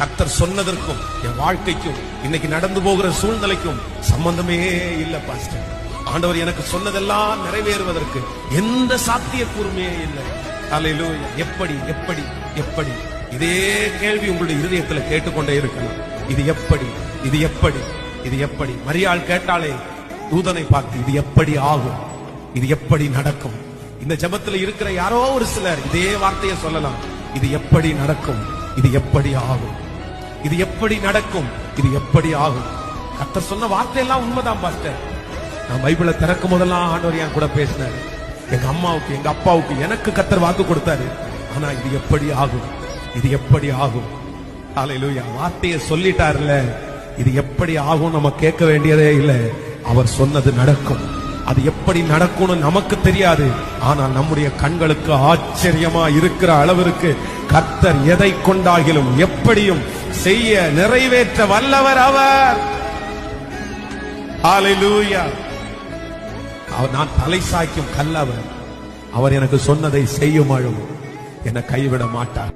கர்த்தர் சொன்னதற்கும் என் வாழ்க்கைக்கும் இன்னைக்கு நடந்து போகிற சூழ்நிலைக்கும் சம்பந்தமே இல்ல பாஸ்டர். ஆண்டவர் எனக்கு சொன்னதெல்லாம் நிறைவேறுவதற்கு எந்த சாத்தியக்கூறுமே இல்லை. அல்லேலூயா எப்படி எப்படி எப்படி? இதே கேள்வி உங்களுடைய இதயத்துல கேட்டுக்கொண்டே இருக்கலாம். இது எப்படி இது எப்படி இது எப்படி? மரியாள் கேட்டாலே தூதனை பார்த்து இது எப்படி ஆகும்? இது எப்படி நடக்கும்? இந்த ஜெபத்துல இருக்கிற யாரோ ஒரு சிலர் இதே வார்த்தையை சொல்லலாம். இது எப்படி நடக்கும்? இது எப்படி ஆகும்? இது எப்படி நடக்கும்? இது எப்படி ஆகும்? கத்த சொன்ன வார்த்தையெல்லாம் உண்மைதான் பாஸ்டர். நான் பைபிளை திறக்கும் போதெல்லாம் ஆண்டவர் என் கூட பேசினாரு. எங்க அம்மாவுக்கு எங்க அப்பாவுக்கு எனக்கு கத்தர் வாக்கு கொடுத்தாரு. ஆனா இது எப்படி ஆகும்? இது எப்படி ஆகும்? ஹalleluya. வார்த்தையை சொல்லிட்டாருல இது எப்படி ஆகும் நம்ம கேட்க வேண்டியதே இல்ல. அவர் சொன்னது நடக்கும். அது எப்படி நடக்கும்னு நமக்கு தெரியாது. ஆனால் நம்முடைய கண்களுக்கு ஆச்சரியமா இருக்கிற அளவிற்கு கர்த்தர் எதை கொண்டாகிலும் எப்படியும் செய்ய நிறைவேற்ற வல்லவர் அவர். அவர் நான் தலை சாய்க்கும் கல்லவர் அவர் எனக்கு சொன்னதை செய்யும் அழுவும் என்னை கைவிட மாட்டார்.